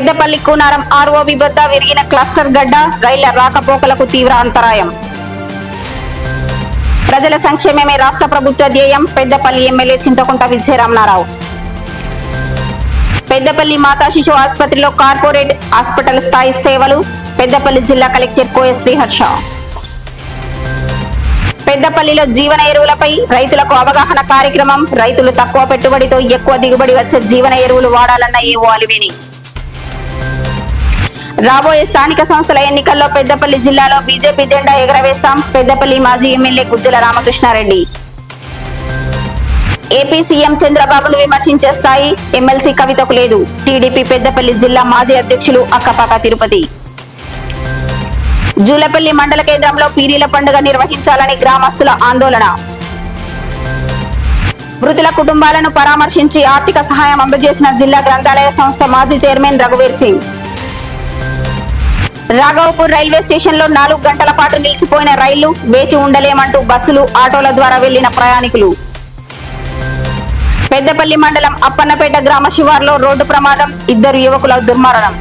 Peddapalli Koonaram ROB వద్ద విరిగిన cluster గడ్డ రైళ్ళ రాకపోకలకు తీవ్ర అంతరాయం. ప్రజల సంక్షేమమే రాష్ట్ర ప్రభుత్వ ధ్యేయం పెద్దపల్లి ఎమ్మెల్యే చింతకుంట విజయరామనారావు. పెద్దపల్లి మాతా శిశు ఆసుపత్రిలో కార్పొరేట్ హాస్పిటల్ స్థాయి సేవలు పెద్దపల్లి జిల్లా కలెక్టర్ కోయ శ్రీహర్ష. పెద్దపల్లిలో జీవన ఎరువులపై రైతులకు అవగాహన కార్యక్రమం రైతులు తక్కువ పెట్టుబడితో ఎక్కువ దిగుబడి వచ్చే జీవన ఎరువులు వాడాలన్న ఏవో అలివిని. రాబోయే స్థానిక సంస్థల ఎన్నికల్లో పెద్దపల్లి జిల్లాలో బీజేపీ జెండా ఎగరవేస్తాం. పెద్దపల్లి మాజీ MLA Gujjala Ramakrishnareddy. AP CM చంద్రబాబును విమర్శించే స్థాయి ఎమ్మెల్సీ కవితకు లేదు. టీడీపీ పెద్దపల్లి జిల్లా మాజీ అధ్యక్షులు అక్కపాక తిరుపతి. జూలపల్లి మండల కేంద్రంలో పీరీల పండుగ నిర్వహించాలని గ్రామస్తుల ఆందోళన. మృతుల కుటుంబాలను పరామర్శించి ఆర్థిక సహాయం అందజేసిన జిల్లా గ్రంథాలయ సంస్థ మాజీ చైర్మన్ రఘువీర్ సింగ్. రాఘవపూర్ రైల్వే స్టేషన్లో నాలుగు గంటల పాటు నిలిచిపోయిన రైళ్ళు వేచి ఉండలేమంటూ బస్సులు ఆటోల ద్వారా వెళ్ళిన ప్రయాణికులు. పెద్దపల్లి మండలం అప్పన్నపేట గ్రామ శివార్లో రోడ్డు ప్రమాదం ఇద్దరు యువకుల దుర్మరణం.